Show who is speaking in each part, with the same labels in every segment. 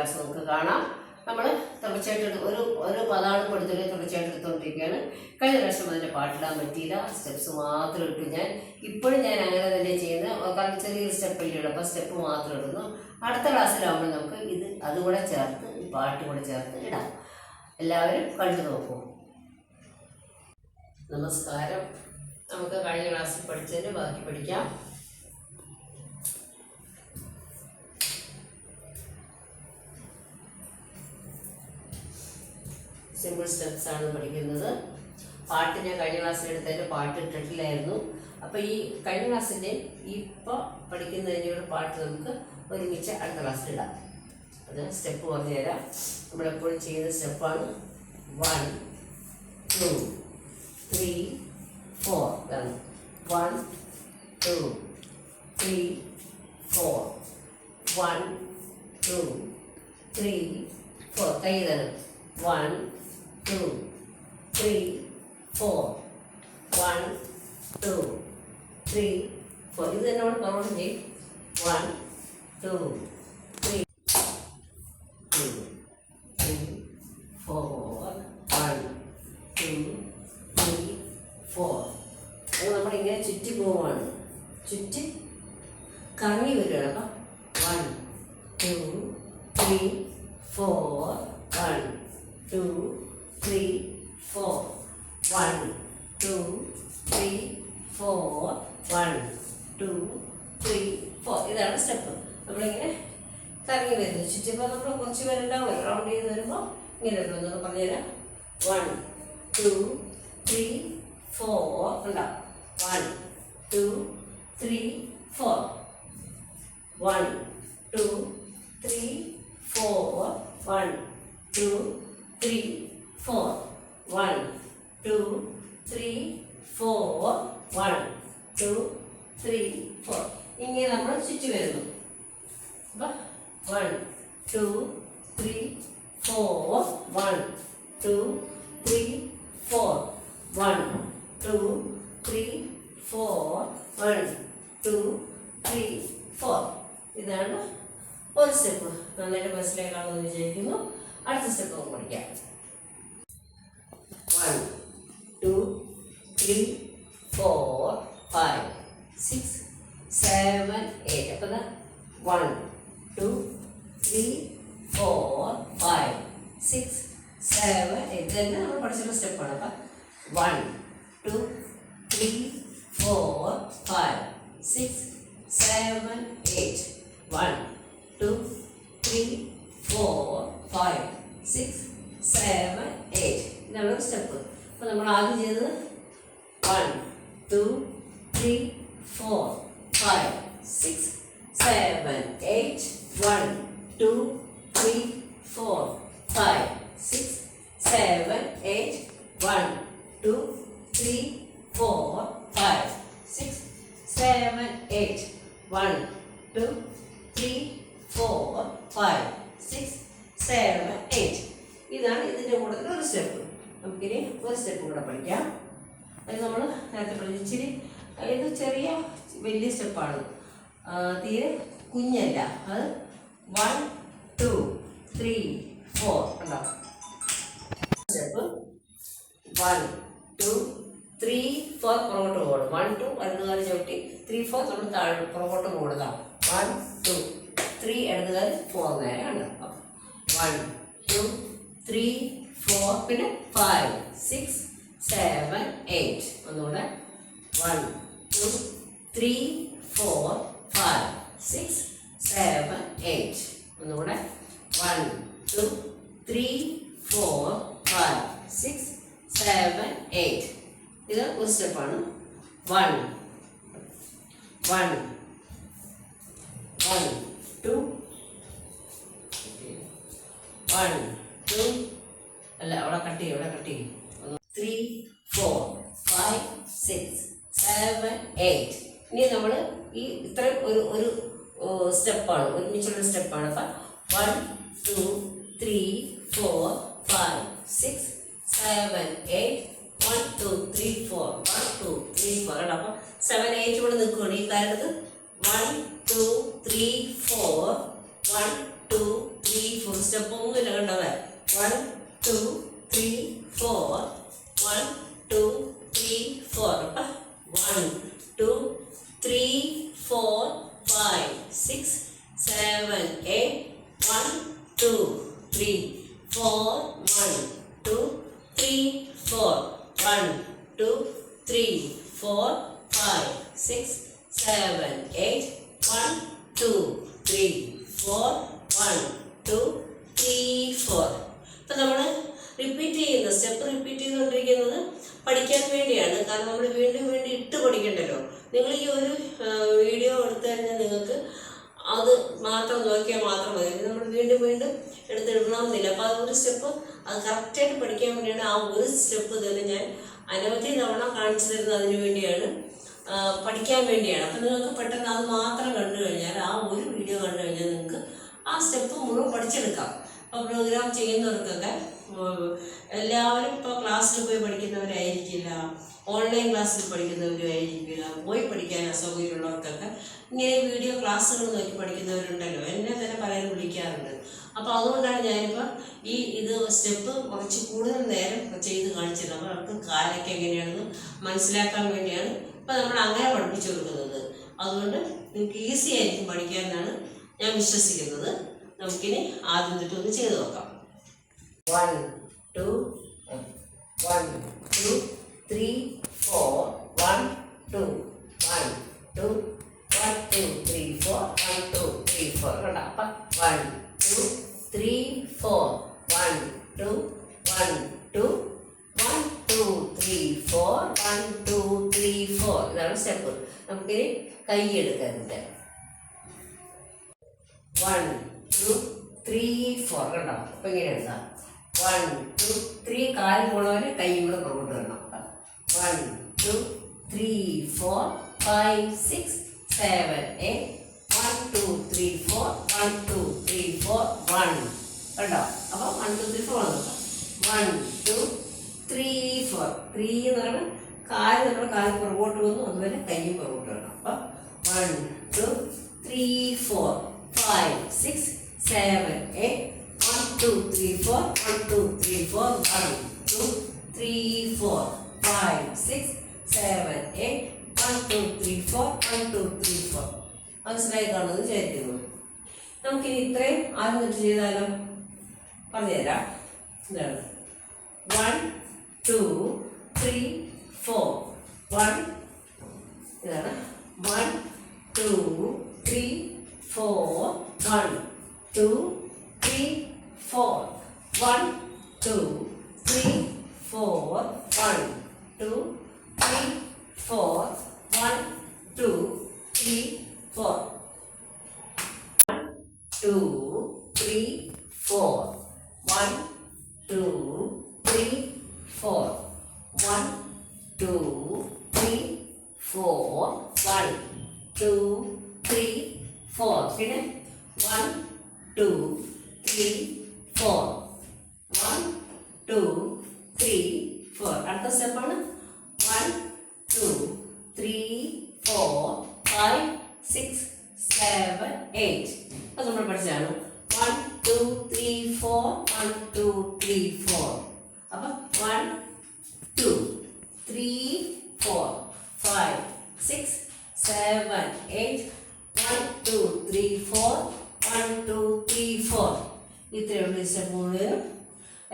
Speaker 1: Class നമുക്ക് കാണാം. നമ്മൾ തുടർച്ചയായിട്ട് ഒരു ഒരു പതാണ് കൊടുത്തിട്ട് തുടർച്ചയായിട്ട് എടുത്തുകൊണ്ടിരിക്കുകയാണ്. കഴിഞ്ഞ പ്രാവശ്യം അതിന്റെ പാട്ടിടാൻ പറ്റിയില്ല. സ്റ്റെപ്സ് മാത്രം ഇട്ടു ഞാൻ. ഇപ്പോഴും ഞാൻ അങ്ങനെ തന്നെ ചെയ്യുന്നത്. കാരണം ചെറിയൊരു സ്റ്റെപ്പ് ഇല്ല അപ്പോൾ സ്റ്റെപ്പ് മാത്രം ഇടുന്നു. അടുത്ത ക്ലാസ്സിലാവുമ്പോൾ നമുക്ക് ഇത് അതുകൂടെ ചേർത്ത് ഈ പാട്ട് കൂടെ ചേർത്ത് ഇടാം. എല്ലാവരും കണ്ടു നോക്കൂ. നമസ്കാരം. നമുക്ക് കഴിഞ്ഞ ക്ലാസ്സിൽ പഠിച്ചതിന് ബാക്കി പഠിക്കാം. സിമ്പിൾ സ്റ്റെപ്സ് ആണ് പഠിക്കുന്നത്. പാട്ട് ഞാൻ കഴിഞ്ഞ ക്ലാസ്സിൽ എടുത്തതിന്റെ പാട്ട് ഇട്ടിട്ടില്ലായിരുന്നു. അപ്പോൾ ഈ കഴിഞ്ഞ ക്ലാസ്സിന്റെ ഇപ്പോൾ പഠിക്കുന്നതിന്റെ പാട്ട് നമുക്ക് ഒരുമിച്ച് അടുത്ത ക്ലാസ്സിൽ ഇടാം. അത് സ്റ്റെപ്പ് പറഞ്ഞു തരാം. നമ്മളെപ്പോഴും ചെയ്യുന്ന സ്റ്റെപ്പാണ് one two three four. One two three four. One two three four. കൈ ഇതാണ് one two three four one two three four ഇത് തന്നെ നമ്മൾ പറഞ്ഞോണ്ട് ചെയ്യും. One two three two three four one two three four അത് നമ്മളിങ്ങനെ ചുറ്റി പോവുകയാണ് ചുറ്റി കറങ്ങി വരികയാണ് അപ്പം one two three four one two three four one two three four one two three four ഇതാണ് സ്റ്റെപ്പ് നമ്മളിങ്ങനെ കറങ്ങി വരുന്നു. ചുറ്റിപ്പോൾ നമ്മൾ കുറച്ച് പേരുണ്ടാവും റൗണ്ട് ചെയ്ത് വരുമ്പോൾ ഇങ്ങനെ വരുന്നു. എന്നൊക്കെ പറഞ്ഞുതരാം. വൺ ടു ത്രീ ഫോർ ഉണ്ടാവും one two three four one two three four one two three four one two three four one two three four ഇങ്ങനെ നമ്മൾ ചുറ്റി വരുന്നു. One two three four one two three four one two three four one two three four ഇതാണ് ഒരു step നന്നായിട്ട് മനസ്സിലാക്കാമെന്ന് വിചാരിക്കുന്നു. അടുത്ത step നമുക്ക് പഠിക്കാം. three four five six seven eight അപ്പം one two three four five six seven eight തന്നെ നമ്മൾ പഠിച്ചിട്ടുള്ള സ്റ്റെപ്പാണ് അപ്പം one two three four five six seven five six seven eight one two three four five six seven eight one two three four five six seven eight one two three four five six seven eight ഇതാണ് ഇതിന്റെ കൂട്ടത്തിൽ ഒരു step നമുക്കിനി ഒരു step കൂടെ പഠിക്കാം. അത് നമ്മൾ നേരത്തെ പഠിച്ചിരി ഇത് ചെറിയ വലിയ സ്റ്റെപ്പാണ്. തീരെ കുഞ്ഞല്ല. അത് വൺ ടു ത്രീ ഫോർ ഉണ്ടോ step one two three four പുറകോട്ട് പോകണം. വൺ ടു വലതുകാലം ചവിട്ടി ത്രീ ഫോർ നമ്മൾ താഴെ പുറകോട്ട് പോകുന്നതാണ് വൺ ടു ത്രീ ഇടതുകാലം ഫോർ നേരെയാണ് വൺ ടു ത്രീ ഫോർ പിന്നെ ഫൈവ് സിക്സ് സെവൻ എയ്റ്റ് ഒന്നുകൂടെ one two three four five six seven eight ഒന്നുകൂടെ. One two three four five six seven eight ഇത് ഒരു സ്റ്റെപ്പാണ് one, one, one, two, one, two, അല്ല അവിടെ cut ചെയ്യും അവിടെ കട്ട് ചെയ്യും. Three four five six seven eight ഇനി നമ്മൾ ഈ ഇത്രയും ഒരു ഒരു സ്റ്റെപ്പാണ്. ഒരുമിച്ചുള്ള സ്റ്റെപ്പാണ്. അപ്പം one two three four five six seven eight one two three four one two three four ആണ് അപ്പം സെവൻ എയ്റ്റ് ഇവിടെ നിൽക്കുകയാണ് ഈ കാലത്ത് one two three four one two three four step ഒന്നുമില്ല കണ്ടത് one two three four one two three four one two three four five six seven eight one two three four one two three four one two three four five six seven eight one two three four one two three four ഇപ്പം നമ്മൾ repeat ചെയ്യുന്ന step repeat ചെയ്തുകൊണ്ടിരിക്കുന്നത് പഠിക്കാൻ വേണ്ടിയാണ് കാരണം നമ്മൾ വീണ്ടും വീണ്ടും ഇട്ട് പഠിക്കണ്ടല്ലോ നിങ്ങൾ ഈ ഒരു വീഡിയോ എടുത്തു കഴിഞ്ഞാൽ നിങ്ങൾക്ക് അത് മാത്രം നോക്കിയാൽ മാത്രം മതി. നമ്മൾ വീണ്ടും വീണ്ടും എടുത്തിടണമെന്നില്ല അപ്പോൾ ആ ഒരു സ്റ്റെപ്പ് അത് കറക്റ്റായിട്ട് പഠിക്കാൻ വേണ്ടിയാണ് ആ ഒരു സ്റ്റെപ്പ് തന്നെ ഞാൻ അനവധി തവണ കാണിച്ചു തരുന്നത് അതിനു വേണ്ടിയാണ്. പഠിക്കാൻ വേണ്ടിയാണ്. അപ്പം നിങ്ങൾക്ക് പെട്ടെന്ന് അത് മാത്രം കണ്ടു കഴിഞ്ഞാൽ ആ ഒരു വീഡിയോ കണ്ടു കഴിഞ്ഞാൽ നിങ്ങൾക്ക് ആ സ്റ്റെപ്പ് മുഴുവൻ പഠിച്ചെടുക്കാം. അപ്പോൾ പ്രോഗ്രാം ചെയ്യുന്നവർക്കൊക്കെ എല്ലാവരും ഇപ്പോൾ ക്ലാസ്സിൽ പോയി പഠിക്കുന്നവരായിരിക്കില്ല. ഓൺലൈൻ ക്ലാസ്സിൽ പഠിക്കുന്നവരും ആയിരിക്കില്ല പോയി പഠിക്കാൻ അസൗകര്യമുള്ളവർക്കൊക്കെ ഇങ്ങനെ വീഡിയോ ക്ലാസ്സുകൾ നോക്കി പഠിക്കുന്നവരുണ്ടല്ലോ. എന്നെ തന്നെ പലരും വിളിക്കാറുണ്ട്. അപ്പോൾ അതുകൊണ്ടാണ് ഞാനിപ്പോൾ ഈ ഇത് സ്റ്റെപ്പ് കുറച്ച് കൂടുതൽ നേരം ചെയ്ത് കാണിച്ചത്. അപ്പോൾ അവർക്ക് കാലൊക്കെ എങ്ങനെയാണെന്ന് മനസ്സിലാക്കാൻ വേണ്ടിയാണ് ഇപ്പം നമ്മൾ അങ്ങനെ പഠിപ്പിച്ചു കൊടുക്കുന്നത്. അതുകൊണ്ട് നിങ്ങൾക്ക് ഈസി ആയിരിക്കും പഠിക്കാമെന്നാണ് ഞാൻ വിശ്വസിക്കുന്നത്. നമുക്കിനി ആദ്യം തൊട്ട് ഒന്ന് ചെയ്ത് നോക്കാം. One two one two three four one two one two one two three four one two three four കണ്ടോ അപ്പം one two three four one two one two one two three four one two three four ഇതാണ് step നമുക്കിനി കൈ എടുക്കരുത് one two three four കണ്ടോ അപ്പൊ ഇങ്ങനെ എടുക്കാം വൺ ടു ത്രീ കാൽ പോണവര് കൈ കൂടെ പുറകോട്ട് വരണം. One two three four five six seven eight one two three four one two three four one കണ്ടോ? അപ്പോൾ വൺ ടു ത്രീ ഫോർ നോക്കാം one two three four three എന്ന് പറയുമ്പോൾ കാൽ നമ്മുടെ കാൽ പുറകോട്ട് വന്നു അതുപോലെ കൈയും പുറകോട്ട് വരണം അപ്പോൾ one two three four five six seven eight one two three four one two three four one two three four five six seven eight one two three four one two three four മനസ്സിലായി കാണുമെന്ന് വിചാരിക്കുന്നു നമുക്കിനി ഇത്രയും ആദ്യം തൊട്ട് ചെയ്താലോ? പറഞ്ഞുതരാം. എന്താണ്? One two three four one ഇതാണ്. One two three four one two three four one two three four one two, three, four. One, two, three, four. One, two, three, four. One, two, three, four. One, two, three, four. One, two, three, four. Finish. അടുത്ത സ്റ്റെപ്പാണ് one two three four five six seven eight അത് നമ്മൾ പഠിച്ചതാണ്. One two three four one two three four അപ്പം one two three four five six seven eight one two three four one two three four ഇത്രയുള്ള സ്റ്റെപ്പുകൾ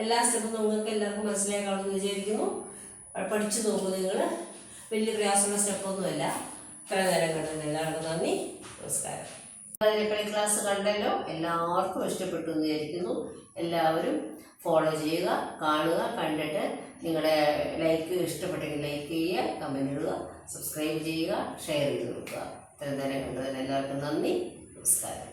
Speaker 1: എല്ലാ സ്റ്റെപ്പും നിങ്ങൾക്ക് എല്ലാവർക്കും മനസ്സിലാക്കാമെന്ന് വിചാരിക്കുന്നു. പഠിച്ചു നോക്കൂ നിങ്ങൾ വലിയ പ്രയാസമുള്ള സ്റ്റെപ്പൊന്നുമല്ല. ഇത്ര നേരം കണ്ടത് എല്ലാവർക്കും നന്ദി. നമസ്കാരം. അതിനെപ്പറ്റി ക്ലാസ് കണ്ടല്ലോ. എല്ലാവർക്കും ഇഷ്ടപ്പെട്ടു എന്ന് വിചാരിക്കുന്നു. എല്ലാവരും ഫോളോ ചെയ്യുക കാണുക കണ്ടിട്ട് നിങ്ങളുടെ ലൈക്ക് ഇഷ്ടപ്പെട്ടെങ്കിൽ ലൈക്ക് ചെയ്യുക കമന്റ് ഇടുക സബ്സ്ക്രൈബ് ചെയ്യുക ഷെയർ ചെയ്ത് കൊടുക്കുക. ഇത്രയും നേരം കണ്ടതിന് എല്ലാവർക്കും നന്ദി. നമസ്കാരം.